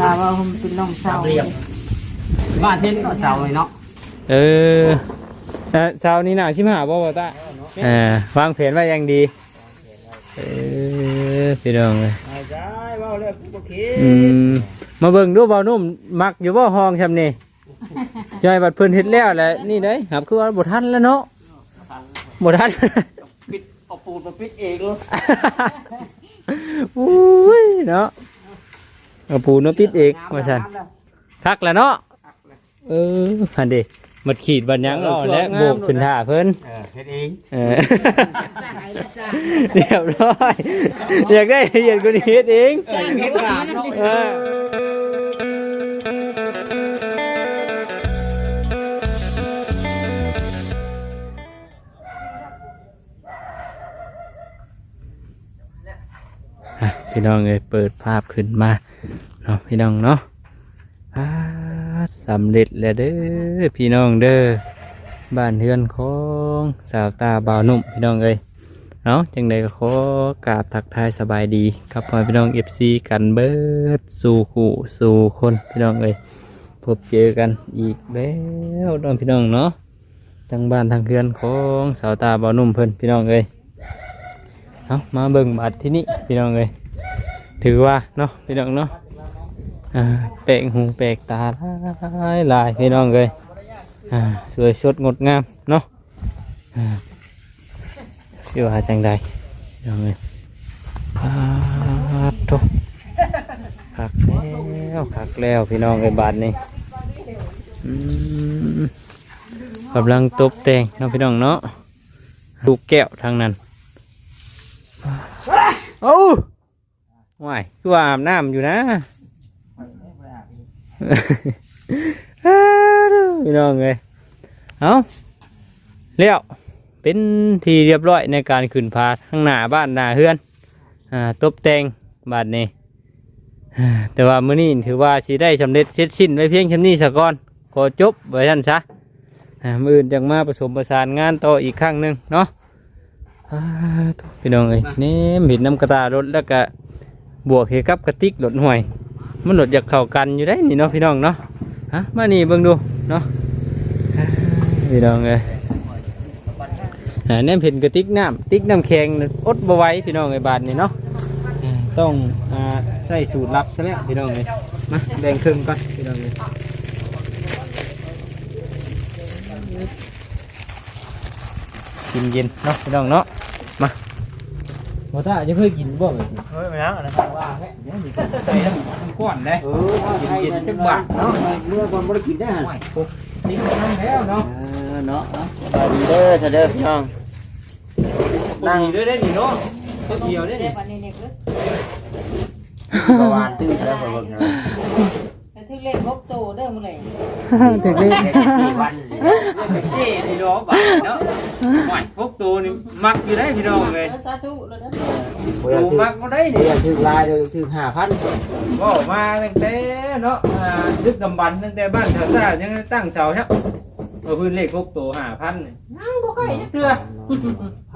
ตาว่าผมเป็นน้องสาสาวมเหลี่ยมบ้านเช่นก็เสาเลยเนาะเออเออเช้านี้หนาชิมหาบ่บ่ตาเออวางแผนไว้อย่างดีเออพี่น้องเลยเอาใช่ว่าเลยโอเคอืมมาเบิ่งดูเบานุ่มมักอยู่บ่ห้องชำนี่จอยบัดเพิ่นเฮ็ดแล้วแหละนี่เด้ครับคือว่าบ่ทันแล้วเนาะบ่ทันปิดเอาปูนมาปิดเองเลยอุ้ยเนาะ เอาปูนมาปิดเองว่าซั่นคักแล้วเนาะเออพันดิมัดขีดบัดหยังแล้วและโบกขึ้นท่าเพิ่นเออเฮ็ดเองเออเรียบร้อยอยากได้ละเอียดกว่านี้เฮ็ดเองเออเฮ็ดกราบเนาะเอออะพี่น้องเลยเปิดภาพขึ้นมา เนาะพี่น้องเนาะอ่าสำเร็จแล้วเด้อพี่น้องเด้อบ้านเฮือนของสาวตาบ่าวนุ่มพี่น้องเอ้ยเนาะจังใดก็ขอกราบทักทายสบายดีครับพ่อพี่น้องเอฟซีกันเบิดสู่คู่สู่คนพี่น้องเอ้ยพบเจอกันอีกแล้วน้องพี่น้องเนาะทั้งบ้านทั้งเฮือนของสาวตาบ่าวนุ่มเพิ่นพี่น้องเอ้ยเอาะมาเบิ่งบัตรที่นี่พี่น้องเอ้ยถือว่าเนาะพี่น้องเนาะ แปลกหูแปลกตาหลายหลายพี่น้องเอ้ยสวยสดงดงามเนาะอยู่หาจังใดพี่น้องเอ้ยอ่าทุกคักแล้วคักแล้วพี่น้องเอ้ยบาทนี้อืมกำลังตบแต่งเนาะพี่น้องเนาะลูแก้วทางนั้นโอ้ว้ายคือว่าอาบน้ำอยู่นะ พี่น้องเลยเอาเลี้ยวเป็นทีเรียบร้อยในการขึ้นพาข้างหน้าบ้านหน้าเฮือนอ่าตบแต่งบานนี้อ่แต่ว่ามื้อนี้ถือว่าสิได้สำเร็จเสร็จสิ้นไว้เพียงชำนี้สะก่อนขอจบไว้ท่านซะอ่ามื้ออื่นจังมาผสมประสานงานต่ออีกครั้งหนึ่งเนาะพี่น้องเอ้ยนี่เห็นน้ำกระตารถแล้วก็บวกเฮกับกระติกรถห่วย มันหลดจากเข้ากันอยู่ได้นี่เนาะพี่น้องเนาะฮะมานี่เบิ่งดูเนาะพี่น้องเอ้ยอ่าแนมเห็นกระติกน้ำติ๊กน้ำแข็งอดบไว้พี่น้องไอ้บาทนี่เนาะต้องอใส่สูตรลับซะแล้วพี่น้องเอ้ยมาแบ่งครึ่งก่อนพี่น้องเอ้ยกินเย็นเนาะพี่น้องเนาะ บ่ตาจะเคยกินบ่แบบนี้เฮ้ยมาแล้วนะว่าแค่เดี๋ยวมีใส่น้ำก้อนเลยเออกินกินจักบาทเนาะเมื่อก่อนบ่ได้กินได้ฮะนี่น้ำแล้วเนาะเออเนาะสบายดีเด้อเธอเด้อพี่น้องนั่งด้วยได้นี่เนาะเท่าเดียวได้นี่วันนี้เนี่ยคือประวานตื้อแล้วก็เบิ่งนะ แต่ถึงเลขลบโตเด้อมื้อไหร่ถึงได้กี่วันเจ๊นี่เนาะบาทเนาะหวานพวกตัวนี่มักอยู่ได้พี่น้องเลยสาธุแล้วเด้อตัวมักก็ได้เดี๋นี่ยวถึงลายเดี๋ยวถึงห้าพันก็มาตั้งแต่เนาะอ่าดึกดำบรรพ์ตั้งแต่บ้านแถวซ่ายังตั้งเสาครับเอาพื้นเลขพวกตัวห้าพันนี่ยังบ่ใกล้จักเทื่อ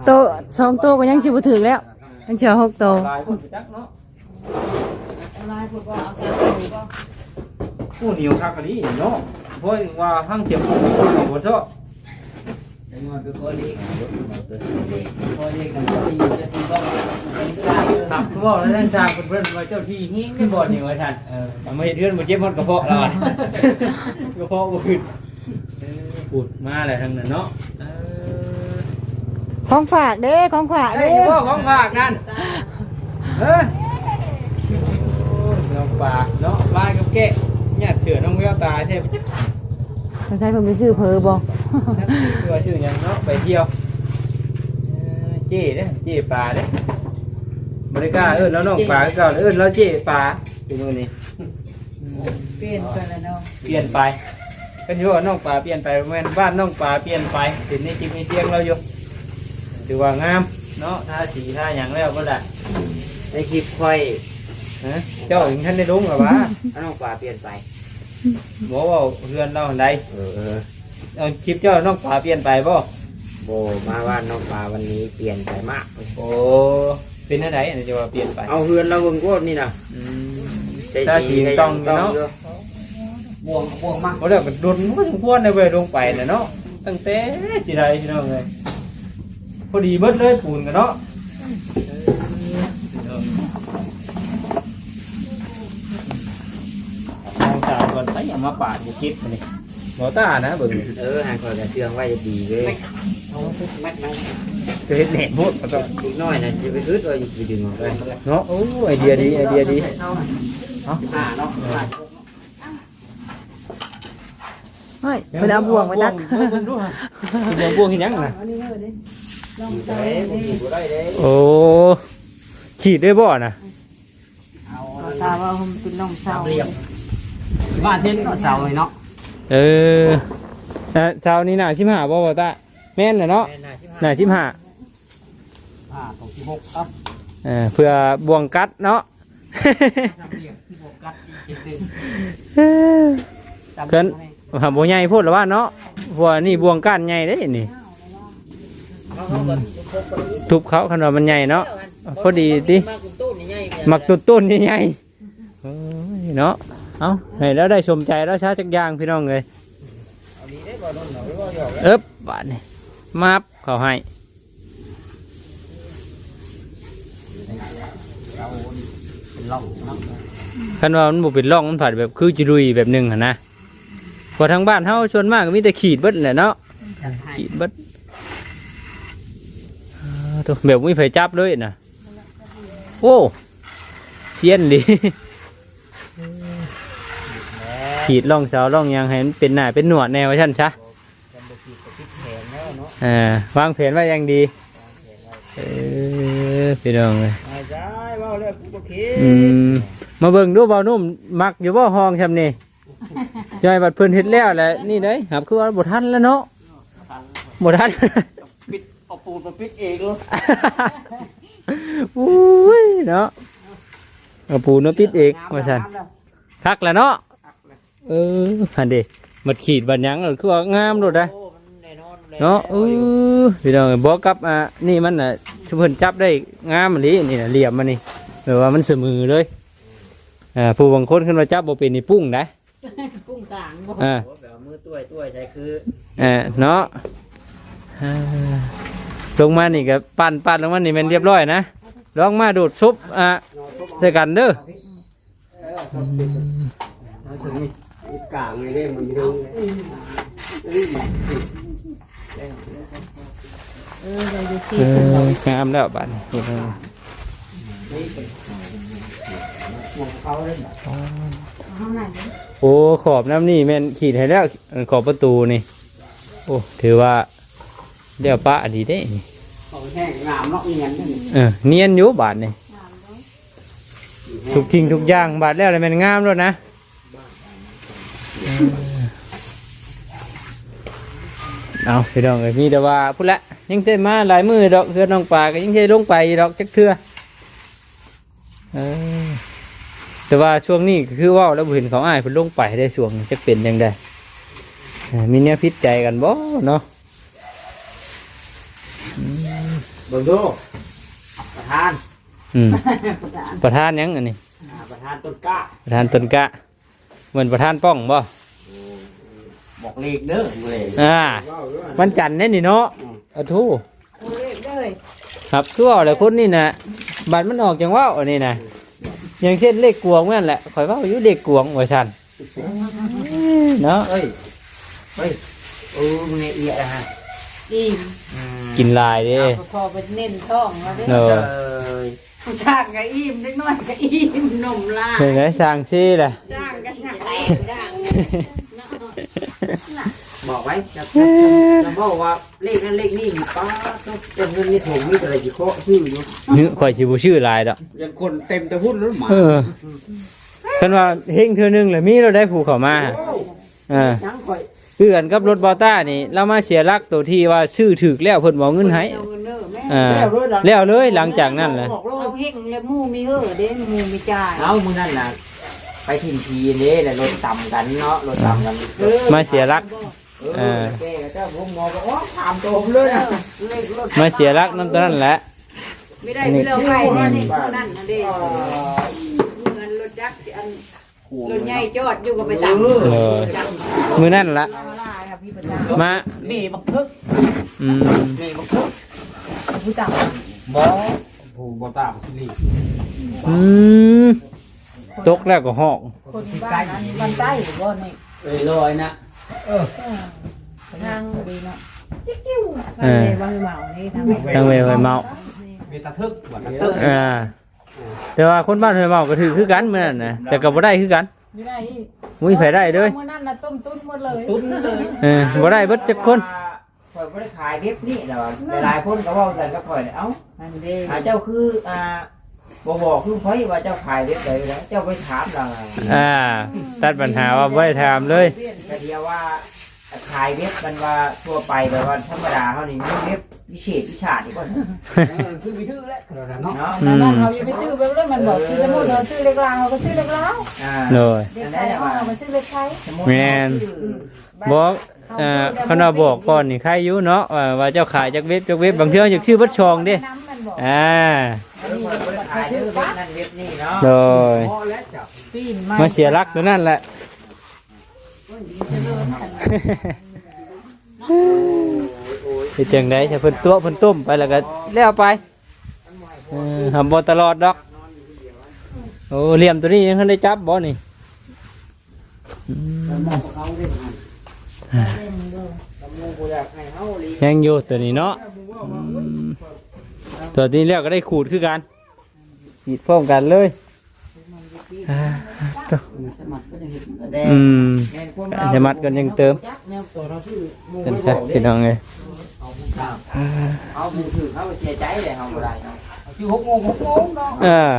โตสองโตก็ยังสิบ่ถึงแล้วยังเชียวหกโต หลายคนไปจักเนาะเอาลายพุ่นบ่เอาสาธุบ่ ผู้เหนียวคักกะลีเนาะเพราะว่าห้างเสียบผู้มีคนของบ่ซะครับคือว่าแล้วท่านทราบเพื่อนๆว่าเจ้าที่หิ้งไม่บ่นนี่ว่าท่านเออเอามาเฮ็ดเรือนบ่เจ็บฮอดกระเพาะแล้วอะ กระเพาะบ่ขึ้นเออพูดมาแล้วทั้งนั้นเนาะเออของฝากเด้ของฝากได้เด้อยู่บ่ของฝากนั่นเออโอ้ยน้องปลาเนาะลายกับแกะ ญาติเสือน้องแววตาใช่ปะจ๊ะสงสัยเพิ่นไปซื้อเพอบ่นั่นคือว่าชื่อหยังเนาะไปเที่ยวเออเจ้เด้อเจ้ปลาเด้อบริการเอิ้นแล้วน้องปลาก็เอิ้นแล้วเจ้ปลาเป็นมื้อนี้เปลี่ยนไปแล้วเนาะเปลี่ยนไปก็อยู่ว่าน้องป่าเปลี่ยนไปแม่นบ้านน้องป่าเปลี่ยนไปติดในจิตในเสียงเราอยู่ถือว่างามเนาะท่าสีท่าอย่างแล้วก็ได้ในคลิปค่อยฮะเจ้าถึงท่านได้ลุ้งหรอวะ เอาน้องปลาเปลี่ยนไป บอกว่าเรือนเราอันใดเออเออเอาคลิปเจ้าน้องป่าเปลี่ยนไปบ่โบมาว่าน้องปลาวันนี้เปลี่ยนไปมาก โอ้เป็นอะไรอันนี้จะว่าเปลี่ยนไปเอาเฮือนเราเบิ่งโคตรนี่นะอืมตาสีต้องอยู่เนาะบวงบวงมากบ่ได้ก็ดุนบ่สมควรได้เว้ยลงไปน่ะเนาะตั้งแต่สิได้พี่น้องเอ้ยพอดีเบิดเลยปูนกันเนาะม องตาก่อนไปอย่ามาปาดบ่คิดนี่บ่ตานะเบิ่งเออหางคอยกระเชื่องไว้จะดีเลยเคยเฮ็ดแหน่โพดก็ต้องอีกน้อยนะจะไปคืดว่าอยู่ไปดึงออกไปเนาะโอ้ไอเดียดีไอเดียดีเอาอ่าเนาะเฮ้ยเพิ่นเอาบ่วงมาตักเบิ่งดูฮะบ่วงบ่วงเฮ็ดหยังน่ะอันนี้เด้อเด้ลองอยู่ใส่ได้นี่อยู่ได้เด้โอ้ขีดได้บ่น่ะเอาเอาตาว่าผมเป็นน้องสาว เรียบบ้านเส้นก็เสาเลยเนาะเออเอ่อเช้านี้น่ะ15บ่บ่ตาแม่นแหละเนาะแม่น่าชิบน่ะห้า15อ่าตกที่หกครับเออเพื่อบ่วงกัดเนาะน้ำเรียบที่หกกัดอีกทีหนึ่งเพิ่นหาบ่ใหญ่โพดแล้วว่าเนาะเพราะว่านี่บ่วงก้านใหญ่เด้นี่เขาเขาก็พกไปอีกทุบเขาคันว่ามันใหญ่เนาะ พอดีติมากกว่าตู้นี่ใหญ่มักต้นต้นใหญ่ๆโอ้ยเนาะ เอ้าให้แล้วได้ชมใจแล้วช้าจักย่างพี่น้องเอ้ยเอ๊บบาดนี่มาบเขาให้เราเป็นล่อนาะคันว่ามันบ่เป็นร่องมันผัดแบบคือจิรุยแบบหนึงหั่นนะพอทางบ้านเฮาส่วนมากก็มีแต่ขีดเบิดแหละเนาะขีดเบิดตัวแบบมีไผจับเลยนะโอ้เซียนดิ ขีดร่องเสาร่องหยางให้มันเป็นหน้าเป็นหนวดแนวว่าซั่นซะกันบ่คิดก็คิดแผนแล้วเนาะอ่าวางแผนไว้อย่างดีเออพี่น้องเอ้ยไม่ใช่เว้าแล้วกูบ่คิดอืมมาเบิ่งดูเบานุ่มมักอยู่บ่ห้องชำนี่จอยบัดเพิ่นเฮ็ดแล้วแหละนี่เด้ครับคือว่าบ่ทันแล้วเนาะบ่ทัน ปิดเอาปูนมาปิดเองเลยอุ้ยเนาะเอาปูนมาปิดเองว่าซั่นคักแล้วเนาะ เออหันเด้มัดขีดบัดหยังเออคือว่างามโลดได้โอ้มันแน่นอนเลยเนาะเออพี่น้องบ่กับอะนี่มันน่ะชุเพิ่นจับได้งามอันนี้นี่น่ะเหลี่ยมมันนี่แบบว่ามันเสมอเลยอ่าผู้บางคนขึ้นมาจับบ่เป็นนี่ปุ้งได้กุ้งกลางบ่อ่าโอ้แบบมือตุ้ยตุ้ยใช่คือเออเนาะอ่าลงมานี่ก็ปั่นปั่นลงมานี่แมันเรียบร้อยนะลองมาดูดซุปอะใส่กันเด้อถึง กลางเลยเด้มันดึงเออเราอยู่ที่เอองามแล้วบัดนี้พี่น้องเขาเลยข้างในโอ้ขอบน้ำนี่แม่นขีดให้แล้วขอบประตูนี่ โอ้ถือว่าเดี๋ยวปะดีได้นี่เขาแห้งงามเนาะเงียนนี่เออเนียนอยู่บาทนี่ทุกทิ้งทุกอย่างบาทแล้วเลยมันงามแล้วนะ เอาพี่น้องเอ้ยมีแต่ว่าพุ่นละยังเต้มาหลายมือดอกเพื่อนน้องปลาก็ยังเทลงไปดอกจักเทื่อเออแต่ว่าช่วงนี้ก็คือเว่าแล้วบ่เห็นเขาอ้ายเพิ่นลงไปได้ช่วงจะเป็นยังไงเออมีเนี้ยพิษใจกันบ่เนาะเบิ่งดูประธานอืมประธานหยังอันนี้อ่าประธานต้นกล้าประธานต้นกะเหมือนประธานป้องบ่ บอกเลขเด้อเลขอ่าวันจันทร์เนี่ยนี่เนาะอะทูโอ้เลขเลยครับคือว่าอะไรคนนี่นะบัตรมันออกจังว่าอันนี้นะอย่างเช่นเลขกวงนั่นแหละข่อยว่าอยู่เลขกวงว่าชันเนาะเอ้ยเฮ้ยเออมันละเอียดนะฮะอิ่มอืมกินลายเด้เอาพอเป็นเน้นท้องแล้วเด้เนออะเอ้ยผู้สร้างก็อิ่มเล็กน้อยก็อิ่มนมลาเห็นไหมสร้างซี่แหละสร้างกันหนักแตกดัง บอกไว้จะจะบอกว่าเลขนั้นเลขนี้มีป้าต้องเต็มเงินนี่ถุงมีอะไรกี่ข้อชื่ออยู่นึกข่อยสิบ่ชื่อลายดอกยังคนเต็มแต่หุ้นแล้วหมาเออคันว่าเฮงเทื่อนึงแล้วมีเราได้ผูกเข้ามาเออยังคอยคือกันกับรถบอต้านี่เรามาเสียหลักตัวที่ว่าชื่อถึกแล้วเพิ่นบอกเงินให้เอาเงินเด้อแม่อ่าแล้วเลยหลังจากนั้นแหละบอกเลยเอาเฮงแล้วหมู่มีเฮ้อเด้หมู่มีจ่ายเอามึงนั่นน่ะ ไปทิมทีนี่แหละรถต่ำกันเนาะรถต่ำกันมาเสียหลักเออแกก็เจ้าผมมองก็อ๋อถามตัวผมเลยนะเลขรถมาเสียหลักนั่นตัวนั้นแหละ ไม่ได้ที่เราไปนี่นี่นั่นน่ะเด้เงินรถจักรอันรุ่นใหญ่จอดอยู่กับไปตังเลย มือนั่นละลาครับพี่ประจักษ์มานี่บักทึกอืมนี่บักทึกผู้ตังบ่ผู้บ่ตามสิริอืม ตกแล้วก็ห้องคนบ้านนั้นบ้านใต้หรือว่านี่เอ้ยลอยนะทางดีเนาะเออบ้านเมานี่ทางทางเวไว้เมามีตะทึกบ่ตะทึกอ่าแต่ว่าคนบ้านเฮยเมาก็ถือคือกันเหมือนกันนะแต่ก็บ่ได้คือกันไม่ได้มุ้ยไผได้เด้ยมื่อนั้นน่ะต้มตุ้นหมดเลยตุ้นเลยเออบ่ได้เบิดจักคนข่อยบ่ได้ขายเว็บนี่แหละหลายๆคนก็เว้ากันกับข่อยเนี่ยเอ้าอันเด้อ่าเจ้าคืออ่า บ่บอกคือไผว่าเจ้าขายเว็บใดแล้วเจ้าไปถามล่ะอ่า ตัดปัญหาว่าบ่ได้ถามเลย แต่เดียวว่าขายเว็บมันว่าทั่วไปแบบว่าธรรมดาเฮานี่มีเว็บวิเศษวิชาที่ก่อนคือวิธีแล้วเนาะอืมแล้วเขายังไปซื้อเว็บเลยมันบอกซื้อสมุดเราซื้อเล็กลางเราก็ซื้อเล็กลางอ่าเลยเด็กไทยเราไปซื้อเล็กไทยแม่นบอกเอ่อคณะบอกก่อนนี่ใครอยู่เนาะว่าว่าเจ้าขายจากเว็บจากเว็บบางเทื่ออยากชื่อเบัดชองเด้น้ำมันบอก อ่า อันนี้บ่ได้ ขายเด้อเว็บนั้นเว็บนี้เนาะโดยปีนมาเสียรักตัวนั่นแหละเป็นจังไดถ้าเพิ่นตัวเพิ่นต้มไปแล้วก็แล้วไปเออทำบ่ตลอดดอกโอ้เหลี่ยมตัวนี้ยังทันได้จับบ่นี่อืมยังอยู่ตัวนี้เนาะอืมตัวนี้แล้วก็ได้ขูดคือกัน ขีดพร้อมกันเลยอ่าตัวสมัครก็ยังเห็นแดงอืมแม่นคนอาจจะมัดกันยังเติมเนี่ยตัวเราชื่อหมู่เป็นบ่ใช่บอกเด้พี่น้องเลยเอาผู้ข้ามเอาผู้ถือเขาไปเสียใจเลยเอาบ่ได้เอาเอาชื่อ6โมง6โมงเนาะเออ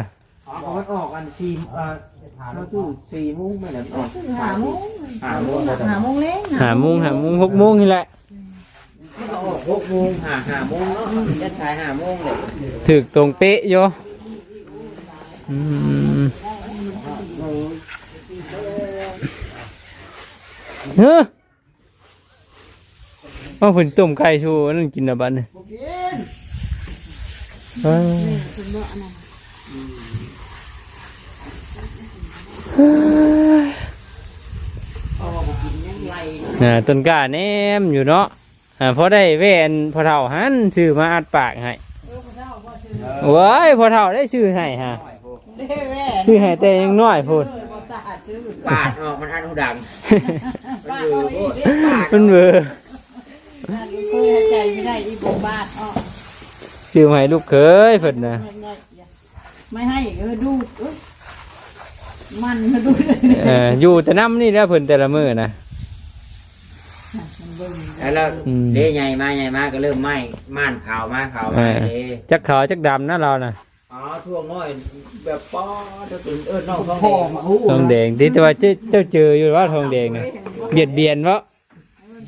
เอามันออกอันทีมเอ่อเราชื่อ4โมงไม่ได้ออกหาโมง5โมงบ่ได้หาโมงเล้งหาโมุงหาโมุงหกโมงนี่แหละมันก็ออก6โมงหา5โมงเนาะจะขาย5โมงเลย ถึกตรงเป๊ะโย อืมเฮ้อว่าเพิ่นต้มไก่ชูนนั่นกินอะบัดนี่ยน่ะต้นกาแนมอยู่เนาะอ่าพอได้แว่นพอเท่าหันซื้อมาอัดปากให้ว้ายพอเท่าได้ซื้อให้ฮะ เด้แม่ซื้อให้แต่ยังน้อยพูดสะอาดซื้อปาดออกมันอันหูดังป้าเอาอีกมันเบอร์เคยใจไม่ได้อีบบาทอ้อซื้อมาให้ลูกเคยเพิ่นนะไม่ให้เออดูเออมันมาดูเลยเอออยู่แต่น้ำนี่แหล้วเพิ่นแต่ละมื้อนะแล้วอืมเด้ใหญ่มาใหญ่มาก็เริ่มไหม้ม่านขาวมาขาวมาเด้จักขาวจักดำนะเรานะ อ๋อช่วงน้อยแบบป้อจะตื่นเอิ้นน้องท้องแดงทองแดงที่แต่ว่าเจ้าเจ้าเจออยู่ว่าทองแดงนะเบียดเบียนวะ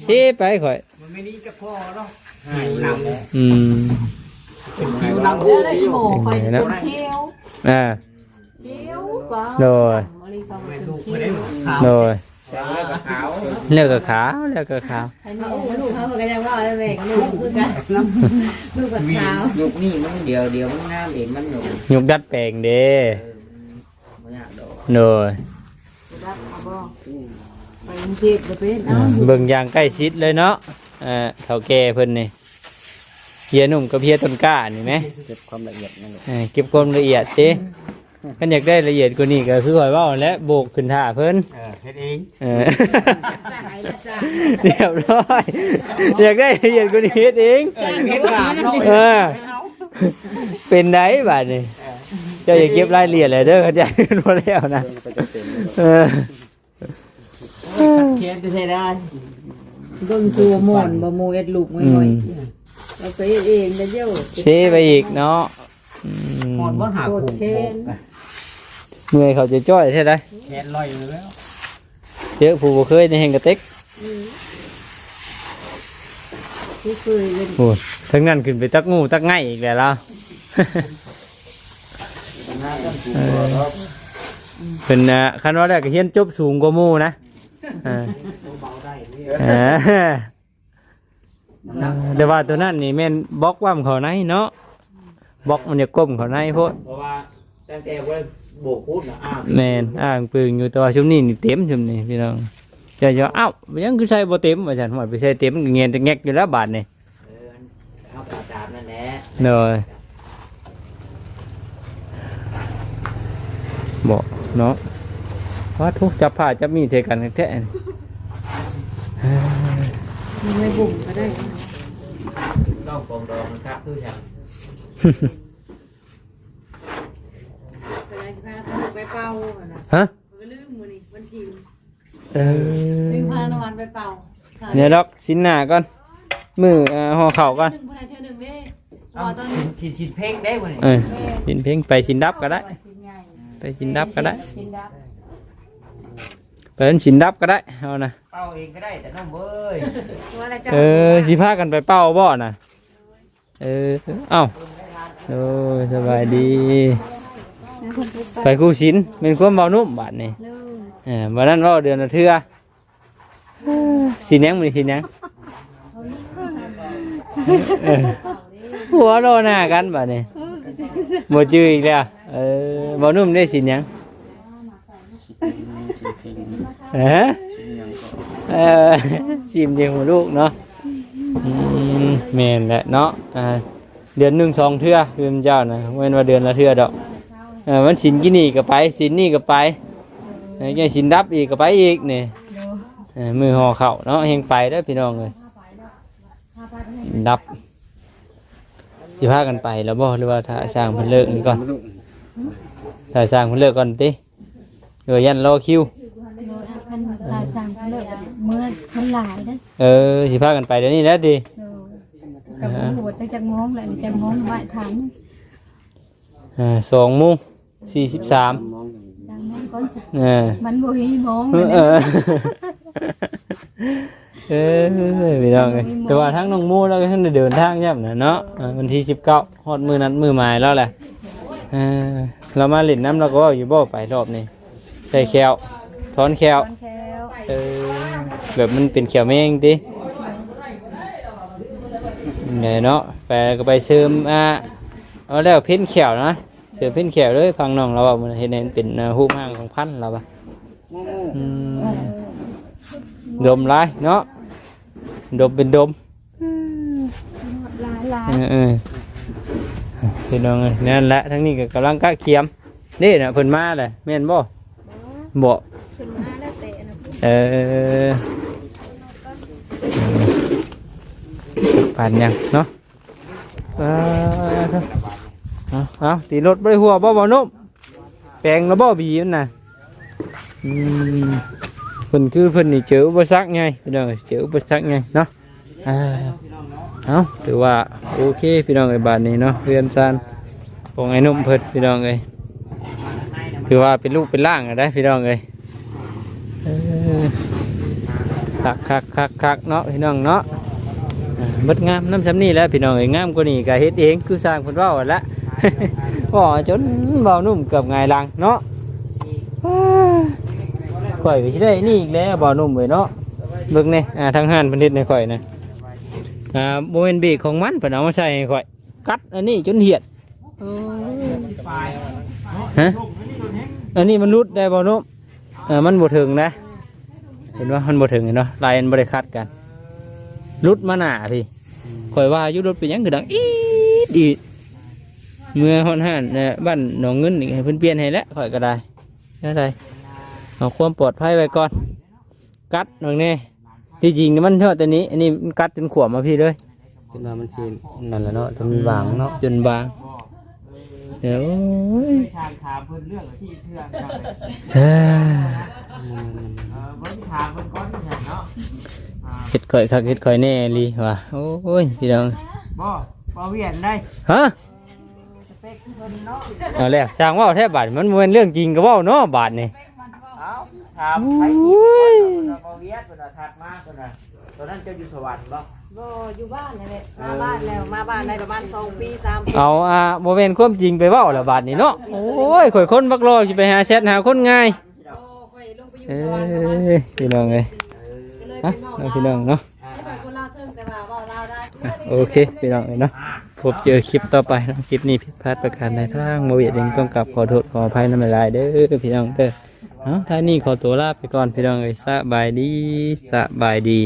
เช่ไปข่อยมันไม่นี่จะพ่อเนาะหายหลังเลยอืมคิวหลังเจอได้โหคอยเป็นเคี้ยวอ่าเคี้ยวเปล่าโดยมะลิเขาเป็นเคี้ยวโดยแล้วก็ ขาวเลือกกับขาวเลือกกับขาวไอ้นี่มาดูเขาก็ยังว่าอะไรเวกลูกคือกันลูกกับขาวยุคนี้มันเดียวเดียวมันงามเองมันหนุ่มยกดัดแปลงเด้ไม่อยากดอกโดยรับเอาบ่ไปกรุงเทพก็เป็นอ่าเอ้าเบิ่งอย่างใกล้ชิดเลยเนาะอ่าเฒ่าแก่เพิ่นนี่เฮียหนุ่มกับเฮียต้นกล้านี่ไหมเก็บความละเอียดนั่นแหละเอ่อเก็บความละเอียดสิ กันอยากได้ละเอียดกว่านี้ก็คือว่าเว่าและโบกขึ้นท่าเพิ่นเออเฮ็ดเองเออเรียบร้อยอยากได้ละเอียดกว่านี้เฮ็ดเองเฮ็ดงามเนาะเออเป็นไดบาดนี่เจ้าอย่าเก็บรายละเอียดเลยเด้อเข้าใจกันบ่แล้วนะเออเขียนจะใช้ได้เบิ่งตัวหมอนบ่หมูเอ็ดลูกง่อยๆเราไปเฮ็ดเองได้เด้อเชไปอีกเนาะอืมหมดว่าหาโคตผูรก เคนเมื่อยเขาจะจ้อยใช่ไหมแขนลอยอยู่แล้วเจอผู้บ่เคยในแห่งกระเต็กที่เคยเล่นโอ้ยทั้งนั้นขึ้นไปตักงูตักไง่อีกแล้วล่ะเออเป็นอะคันว่าแรกก็เฮียนจบสูงกว่าหมู่นะอ่าอ่าแต่ว่าตัวนั้นนี่แม่นบล็อกว่ามเขาในเนาะบล็อกมันจะก้มเขาในโพดเพราะว่าตั้งแต่ว่า โบกพูดนะอ้าวแม่นอ่างปึงอยู่แตัวาชุมนี้นี่เต็มชุมนี้พี่น้องจะจะเอ้ายังคือใส่บ่เต็มว่าซั่นหมดไปใส่เต็มมันก็เงียนแต่แงกอยู่แล้วบาดนี่เออเอากระดาษนั่นแหละเด้อบ่เนาะว่าทุกจับผ้าจับมีดเทกันแท้ๆมันไม่บุ่มก็ได้ ต้องปองดองนะครับคืออย่าง เวลาสิพา เขาไปเป่าอะนะฮะก็ลืมมื้อนี้มันสิเอลืมอพานวันไปเป่าเนี่ยดอกสินหน้าก่อนมือเอ่อห่อข้าวก่อนหนึ่งพนายเธอหนึ่งเด้เอาว่าตอนชินชินชินเพลงได้บ่นี่เออสินเพ่งไปสินดับก็ได้ ชิ้นใหญ่ไปสินดับก็ได้ชิ้นดับไปเป็นสินดับก็ได้เอานะเป้าเองก็ได้แต่น้องเว้ยว่าอะไรจะเออสิพากันไปเป้าบ่น่ะเออเอ้าโอ้ยสบายดี ไปคู่สินเป็นความเบานุ่มบาดนี่เออวันนั้นเว่าเดือนละเทื่อเออสินยังมือสินยังเออหัวโลหน้ากันบาดนี่หมดจื้ออีกแล้วเออเบานุ่มได้สินยังเออเออชิมเดียวหัวลูกเนาะอืมแม่นแหละเนาะอ่าเดือนหนึ่งสองเทื่อคือมันเจ้านะเว้นว่าเดือนละเทื่อดอก เออมันสินกินนี่ก็ไปสินนี่ก็ไปเออยังสินดับอีกก็ไปอีกนี่เออมือห่อเข่าเนาะเฮงไปได้อพี่น้องเลยสินดับสิพากันไปแล้วบ่หรือว่าถ้าสร้างเพิ่นเลิกนี่ก่อนถ้าสร้างเพิ่นเลิกก่อนติเดี๋ยวยันรอคิวมันตาสั่งเลิกเมื่อมันหลายนะเออสิพากันไปเดี๋ยวนี้แล้วดิกับหัวจะจะงงแหละจะงงไหวถามเออสองโมง สี่สิบสามสั่งงงก่อนสิเออ มันบ่ฮีงงเออเออพี่น้องเลยแต่ว่าทั้งน้องมูแล้วก็ทั้งได้เดินทางย่ำนะเนาะอ่าวันที่สิบเก้าฮอดมือนั้นมือหมายแล้วแหละเออเรามาเล่นน้ำเราก็เว่าอยู่บ่ไปรอบนี้ใส่แควถอนแควตอนแควเออแบบมันเป็นแควแมงติเนี่ยเนาะไปก็ไปเสริมอ่าเอาแล้วเพ้นแขวนะเสริมเพ้นแขวเลยฟังน้องเราว่ามันเห็นให้มันเป็นอ่ารูปร่างของพันธุ์เราปะอืมดมไรเนาะดมเป็นดมหลายหลายเออเออพี่น้องเอ้ยนั่นแหละทั้งนี้ก็กำลังกะเคียมนี่นะเพิ่นมาเลยแม่นบ่บ่ขึ้นมาแล้วแต่นะเออผ่านยังเนาะ เอาเอาตีรถบ่ได้หัวบ่บ่นุ่มแปลงแล้วบ่บีมันน่ะอืมเพิ่นคือเพิ่นนี่เจออุปสรรคไงพี่น้องเจออุปสรรคไงเนาะอ่าเอาถือว่าโอเคพี่น้องไอ้บาทนี้เนาะเรือนซานปองไอ้นุ่มเพิ่นพี่น้องเอ้ยถือว่าเป็นลูกเป็นล่างอะได้พี่น้องเอ้ยคักคักคักคักเนาะพี่น้องเนาะอ่าเบิดงามน้ำซ้ำนี่แล้วพี่น้องเอ้ยงามกว่านี้ก็เฮ็ดเองคือสร้างเพิ่นว้าละ บ่จนเบานุ่มเกือบไงลังเนาะข่อยไปสิได้นี่อีกแล้วบ่นุ่มเว้ยเนาะเบิ่งนี่อ่าทางห้านเพิ่นเฮ็ดให้ข่อยนะอ่าโมเมนบรกของมันเพิ่นเอามาใส่ให้ข่อย กัดอันนี้จนเหียดฮะอันนี้มันรุดได้บ่นุ่มเออมันบ่ถึงนะ เห็นว่ามันบ่ถึงเห็นาะลายมันบ่ได้คัดกันรุดมาหน้าพี่ข่อยว่าอยู่รถเป็นยังคือดังอีดอีด เมื่อฮอนหันเนี่ยบ้านหนองเงินนี่ให้เพิ่นเปลี่ยนให้แล้วข่อยก็ได้ได้ได้เอาความปลอดภัยไว้ก่อน กัดตรงนี้ที่จริงมันเท่าตัวนี้ อันนี้มันกัดจนขวบมาพี่เลยจนว่ามันชินนั่นแหละเนาะจนมันบางเนาะจนบางเดี๋ยวชาญถามเพิ่นเรื่องที่เพื่อนครับเฮ้ยเออเพิ่นถามเพิ่นก้อนที่ฉันเนาะอ่าเห็ดข่อยคักเห็ดข่อยแน่ลีว่ะโอ้ยพี่น้องบ่บ่เวียนได้ฮะ เอาแล้วช่างเว่าแทบบาทมันบ่แมันเรื่องจริงก็เว่าเนาะบาทนี่เอาถามใครที่เพิ่นว่าบ่เวียนเพิ่นว่าถัดมาเพิ่นว่าตอนนั้นเจ้าอยู่สวรรค์บ่บ่อยู่บ้านนี่แหละมาบ้านแล้วมาบ้านได้ประมาณสองปีสามปีเอาอ่าบ่แม่นความจริงไปเว้าแล้วบาทนี่เนาะโอ้ยข่อยคนบักรอสิไปหาแชทหาคนง่ายโอ้ค่อยลงไปอยู่เอ้สวรรค์ประมาณยพี่น้องเอ้ยก็เลยฮะไปเว้าเอาพี่น้องเนาะ ให้ไปคนลาวเทิงแต่ว่าเว้าลาวได้ โอเคพี่น้องเอ้ยเนาะ พบเจอคลิปต่อไปนะคลิปนี้ผิดพลาดประการใดทางโมเวียดเองต้องกลับขอโทษขออภัยน้ำลายเด้อพี่น้องเด้อเอาท่านี้ขอตัวลาไปก่อนพี่น้องเอ้ยสบายดีสบายดี